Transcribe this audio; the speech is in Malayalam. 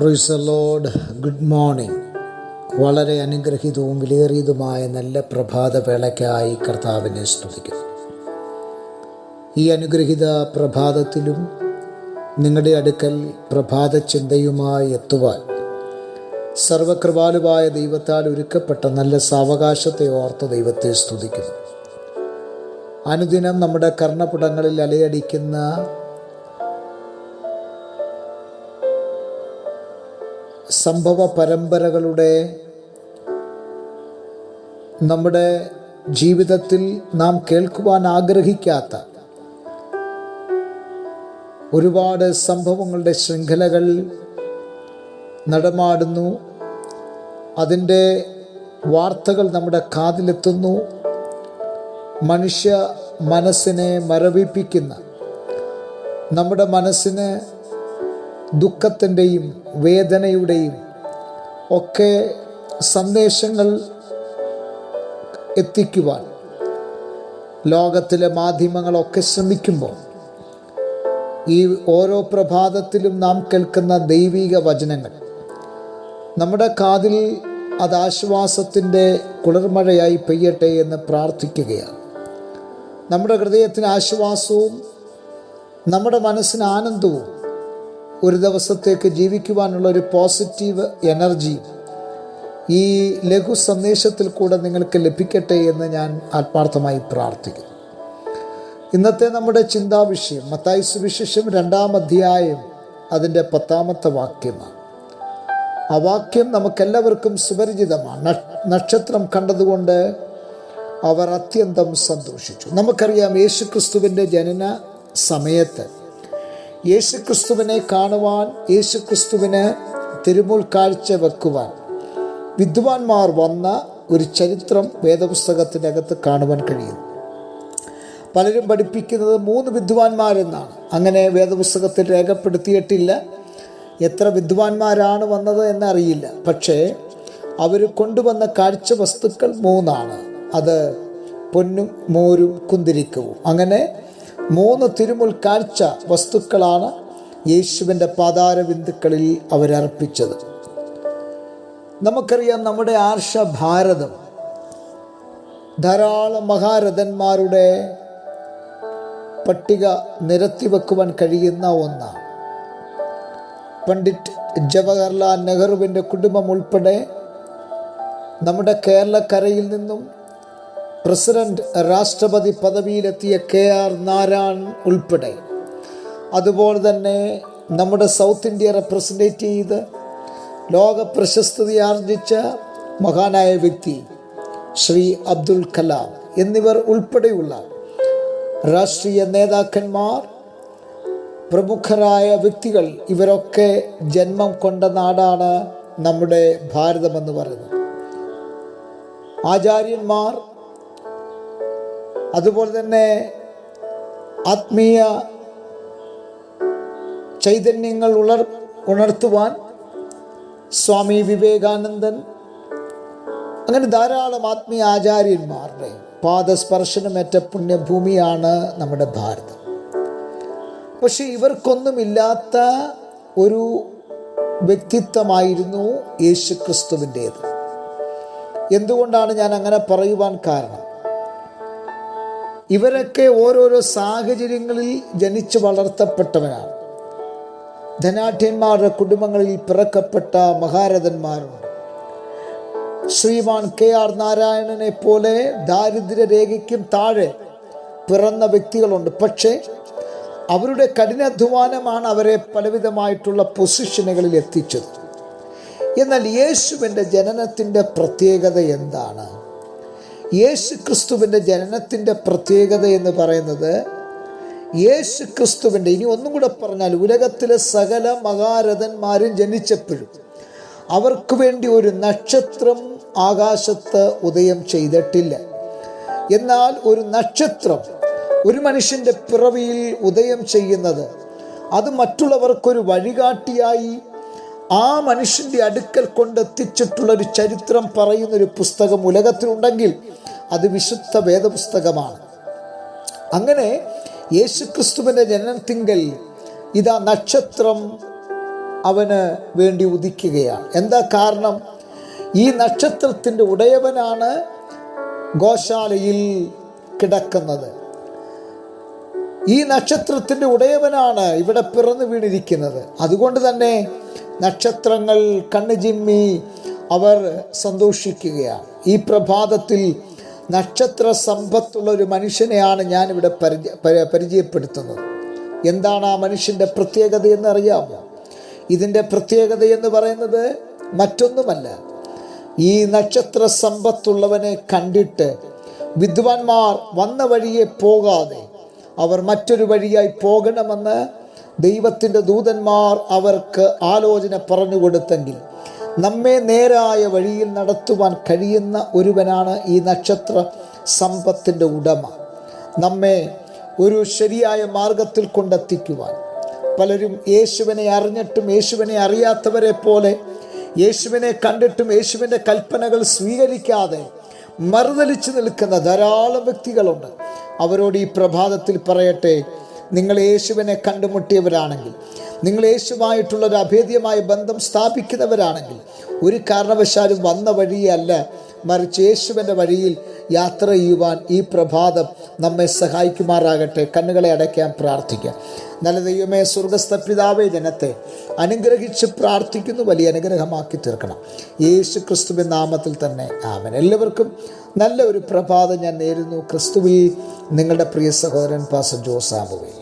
പ്രൊയ്സ് ലോഡ് ഗുഡ് മോർണിംഗ് വളരെ അനുഗ്രഹീതവും വിലയേറിയതുമായ നല്ല പ്രഭാത വേളയ്ക്കായി കർത്താവിനെ സ്തുതിക്കുന്നു. ഈ അനുഗ്രഹീത പ്രഭാതത്തിലും നിങ്ങളുടെ അടുക്കൽ പ്രഭാത ചിന്തയുമായി എത്തുവാൻ സർവകൃപാലുവായ ദൈവത്താൽ ഒരുക്കപ്പെട്ട നല്ല സാവകാശത്തെ ഓർത്ത് ദൈവത്തെ സ്തുതിക്കുന്നു. അനുദിനം നമ്മുടെ കർണപുടങ്ങളിൽ അലയടിക്കുന്ന സംഭവ പരമ്പരകളുടെ നമ്മുടെ ജീവിതത്തിൽ നാം കേൾക്കുവാൻ ആഗ്രഹിക്കാത്ത ഒരുപാട് സംഭവങ്ങളുടെ ശൃംഖലകൾ നടമാടുന്നു. അതിന്റെ വാർത്തകൾ നമ്മുടെ കാതിലെത്തുന്നു. മനുഷ്യ മനസ്സിനെ മരവിപ്പിക്കുന്ന നമ്മുടെ മനസ്സിന് ദുഃഖത്തിന്റെയും വേദനയുടെയും ഒക്കെ സന്ദേശങ്ങൾ എത്തിക്കുവാൻ ലോകത്തിലെ മാധ്യമങ്ങളൊക്കെ ശ്രമിക്കുമ്പോൾ ഈ ഓരോ പ്രഭാതത്തിലും നാം കേൾക്കുന്ന ദൈവിക വചനങ്ങൾ നമ്മുടെ കാതിൽ അത് ആശ്വാസത്തിന്റെ കുളിർമഴയായി പെയ്യട്ടെ എന്ന് പ്രാർത്ഥിക്കുകയാണ്. നമ്മുടെ ഹൃദയത്തിന് ആശ്വാസവും നമ്മുടെ മനസ്സിന് ആനന്ദവും ഒരു ദിവസത്തേക്ക് ജീവിക്കുവാനുള്ള ഒരു പോസിറ്റീവ് എനർജി ഈ ലഘു സന്ദേശത്തിൽ കൂടെ നിങ്ങൾക്ക് ലഭിക്കട്ടെ എന്ന് ഞാൻ ആത്മാർത്ഥമായി പ്രാർത്ഥിക്കുന്നു. ഇന്നത്തെ നമ്മുടെ ചിന്താ വിഷയം മത്തായി സുവിശേഷം രണ്ടാം അധ്യായം അതിന്റെ പത്താമത്തെ വാക്യമാണ്. ആ വാക്യം നമുക്കെല്ലാവർക്കും സുപരിചിതമാണ്. നക്ഷത്രം കണ്ടതുകൊണ്ട് അവർ അത്യന്തം സന്തോഷിച്ചു. നമുക്കറിയാം യേശുക്രിസ്തുവിന്റെ ജനന സമയത്ത് യേശുക്രിസ്തുവിനെ കാണുവാൻ യേശുക്രിസ്തുവിന് തിരുമുൽ കാഴ്ച വെക്കുവാൻ. വിദ്വാൻമാർ വന്ന ഒരു ചരിത്രം വേദപുസ്തകത്തിനകത്ത് കാണുവാൻ കഴിയും. പലരും പഠിപ്പിക്കുന്നത് മൂന്ന് വിദ്വാൻമാരെന്നാണ്. അങ്ങനെ വേദപുസ്തകത്തിൽ രേഖപ്പെടുത്തിയിട്ടില്ല. എത്ര വിദ്വാൻമാരാണ് വന്നത് എന്നറിയില്ല. പക്ഷേ അവർ കൊണ്ടുവന്ന കാഴ്ച വസ്തുക്കൾ മൂന്നാണ്. അത് പൊന്നും മോരും കുന്തിരിക്കവും. അങ്ങനെ മൂന്ന് തിരുമുൽ കാഴ്ച വസ്തുക്കളാണ് യേശുവിന്റെ പാതാര ബിന്ദുക്കളിൽ അവരർപ്പിച്ചത്. നമുക്കറിയാം നമ്മുടെ ആർഷ ഭാരതം ധാരാളം മഹാരഥന്മാരുടെ പട്ടിക നിരത്തി വെക്കുവാൻ കഴിയുന്ന ഒന്നാണ്. പണ്ഡിറ്റ് ജവഹർലാൽ നെഹ്റുവിന്റെ കുടുംബം ഉൾപ്പെടെ നമ്മുടെ കേരളക്കരയിൽ നിന്നും പ്രസിഡന്റ് രാഷ്ട്രപതി പദവിയിലെത്തിയ കെ ആർ നാരായൺ ഉൾപ്പെടെ. അതുപോലെ തന്നെ നമ്മുടെ സൗത്ത് ഇന്ത്യ റെപ്രസെന്റേറ്റ് ചെയ്ത് ലോക പ്രശസ്തി ആർജിച്ച മഹാനായ വ്യക്തി ശ്രീ അബ്ദുൽ കലാം എന്നിവർ ഉൾപ്പെടെയുള്ള രാഷ്ട്രീയ നേതാക്കന്മാർ പ്രമുഖരായ വ്യക്തികൾ ഇവരൊക്കെ ജന്മം കൊണ്ട നാടാണ് നമ്മുടെ ഭാരതമെന്ന് പറയുന്നത്. ആചാര്യന്മാർ അതുപോലെ തന്നെ ആത്മീയ ചൈതന്യങ്ങൾ ഉളർ ഉണർത്തുവാൻ സ്വാമി വിവേകാനന്ദൻ അങ്ങനെ ധാരാളം ആത്മീയ ആചാര്യന്മാരുടെ പാദസ്പർശനമേറ്റ പുണ്യഭൂമിയാണ് നമ്മുടെ ഭാരതം. പക്ഷെ ഇവർക്കൊന്നുമില്ലാത്ത ഒരു വ്യക്തിത്വമായിരുന്നു യേശു ക്രിസ്തുവിന്റേത് എന്തുകൊണ്ടാണ് ഞാൻ അങ്ങനെ പറയുവാൻ കാരണം? ഇവരൊക്കെ ഓരോരോ സാഹചര്യങ്ങളിൽ ജനിച്ചു വളർത്തപ്പെട്ടവരാണ്. ധനാഠ്യന്മാരുടെ കുടുംബങ്ങളിൽ പിറക്കപ്പെട്ട മഹാരഥന്മാരുണ്ട് ശ്രീമാൻ കെ ആർ നാരായണനെ പോലെ ദാരിദ്ര്യ ദാരിദ്ര്യരേഖയ്ക്കും താഴെ പിറന്ന വ്യക്തികളുണ്ട്. പക്ഷേ അവരുടെ കഠിനാധ്വാനമാണ് അവരെ പലവിധമായിട്ടുള്ള പൊസിഷനുകളിൽ എത്തിച്ചത്. എന്നാൽ യേശുവിന്റെ ജനനത്തിന്റെ പ്രത്യേകത എന്താണ്? യേശു ക്രിസ്തുവിന്റെ ജനനത്തിന്റെ പ്രത്യേകത എന്ന് പറയുന്നത് യേശു ക്രിസ്തുവിന്റെ ഇനി ഒന്നും കൂടെ പറഞ്ഞാൽ ഉലകത്തിലെ സകല മഹാരഥന്മാരും ജനിച്ചപ്പോഴും അവർക്ക് വേണ്ടി ഒരു നക്ഷത്രം ആകാശത്ത് ഉദയം ചെയ്തിട്ടില്ല. എന്നാൽ ഒരു നക്ഷത്രം ഒരു മനുഷ്യന്റെ പിറവിയിൽ ഉദയം ചെയ്യുന്നത് അത് മറ്റുള്ളവർക്കൊരു വഴികാട്ടിയായി ആ മനുഷ്യന്റെ അടുക്കൽ കൊണ്ടെത്തിച്ചിട്ടുള്ളൊരു ചരിത്രം പറയുന്നൊരു പുസ്തകം ഉലകത്തിലുണ്ടെങ്കിൽ അത് വിശുദ്ധ വേദപുസ്തകമാണ്. അങ്ങനെ യേശുക്രിസ്തുവിന്റെ ജനനത്തിങ്കൽ ഇതാ നക്ഷത്രം അവന് വേണ്ടി ഉദിക്കുകയാണ്. എന്താ കാരണം? ഈ നക്ഷത്രത്തിന്റെ ഉടയവനാണ് ഗോശാലയിൽ കിടക്കുന്നത്. ഈ നക്ഷത്രത്തിന്റെ ഉടയവനാണ് ഇവിടെ പിറന്നു വീണിരിക്കുന്നത്. അതുകൊണ്ട് തന്നെ നക്ഷത്രങ്ങൾ കണ്ണു ചിമ്മി അവർ സന്തോഷിക്കുകയാണ്. ഈ പ്രഭാതത്തിൽ നക്ഷത്ര സമ്പത്തുള്ള ഒരു മനുഷ്യനെയാണ് ഞാനിവിടെ പരിചയ പരിചയപ്പെടുത്തുന്നത്. എന്താണ് ആ മനുഷ്യന്റെ പ്രത്യേകത എന്ന് അറിയാമോ? ഇതിന്റെ പ്രത്യേകത എന്ന് പറയുന്നത് മറ്റൊന്നുമല്ല. ഈ നക്ഷത്ര സമ്പത്തുള്ളവനെ കണ്ടിട്ട് വിദ്വാൻമാർ വന്ന വഴിയെ പോകാതെ അവർ മറ്റൊരു വഴിയായി പോകണമെന്ന് ദൈവത്തിന്റെ ദൂതന്മാർ അവർക്ക് ആലോചന പറഞ്ഞു കൊടുത്തെങ്കിൽ നമ്മെ നേരായ വഴിയിൽ നടത്തുവാൻ കഴിയുന്ന ഒരുവനാണ് ഈ നക്ഷത്ര സമ്പത്തിന്റെ ഉടമ. നമ്മെ ഒരു ശരിയായ മാർഗത്തിൽ കൊണ്ടെത്തിക്കുവാൻ. പലരും യേശുവിനെ അറിഞ്ഞിട്ടും യേശുവിനെ അറിയാത്തവരെ പോലെ യേശുവിനെ കണ്ടിട്ടും യേശുവിന്റെ കൽപ്പനകൾ സ്വീകരിക്കാതെ മറുതലിച്ചു നിൽക്കുന്ന ധാരാളം വ്യക്തികളുണ്ട്. അവരോട് ഈ പ്രഭാതത്തിൽ പറയട്ടെ നിങ്ങൾ യേശുവിനെ കണ്ടുമുട്ടിയവരാണെങ്കിൽ നിങ്ങൾ യേശുവായിട്ടുള്ള ഒരു അഭേദ്യമായ ബന്ധം സ്ഥാപിക്കുന്നവരാണെങ്കിൽ ഒരു കാരണവശാലും വന്ന വഴിയല്ല മറിച്ച് യേശുവിന്റെ വഴിയിൽ യാത്ര ചെയ്യുവാൻ ഈ പ്രഭാതം നമ്മെ സഹായിക്കുമാറാകട്ടെ. കണ്ണുകളെ അടയ്ക്കാൻ പ്രാർത്ഥിക്കാം. നല്ല ദൈവമേ സ്വർഗസ്ഥ പിതാവേ ജനത്തെ അനുഗ്രഹിച്ച് പ്രാർത്ഥിക്കുന്നു വലിയ അനുഗ്രഹമാക്കി തീർക്കണം. യേശു ക്രിസ്തുവിൻ നാമത്തിൽ തന്നെ ആവൻ എല്ലാവർക്കും നല്ല ഒരു പ്രഭാതം ഞാൻ നേരുന്നു. ക്രിസ്തുവിൽ നിങ്ങളുടെ പ്രിയ സഹോദരൻ പാസ ജോസാമുവേ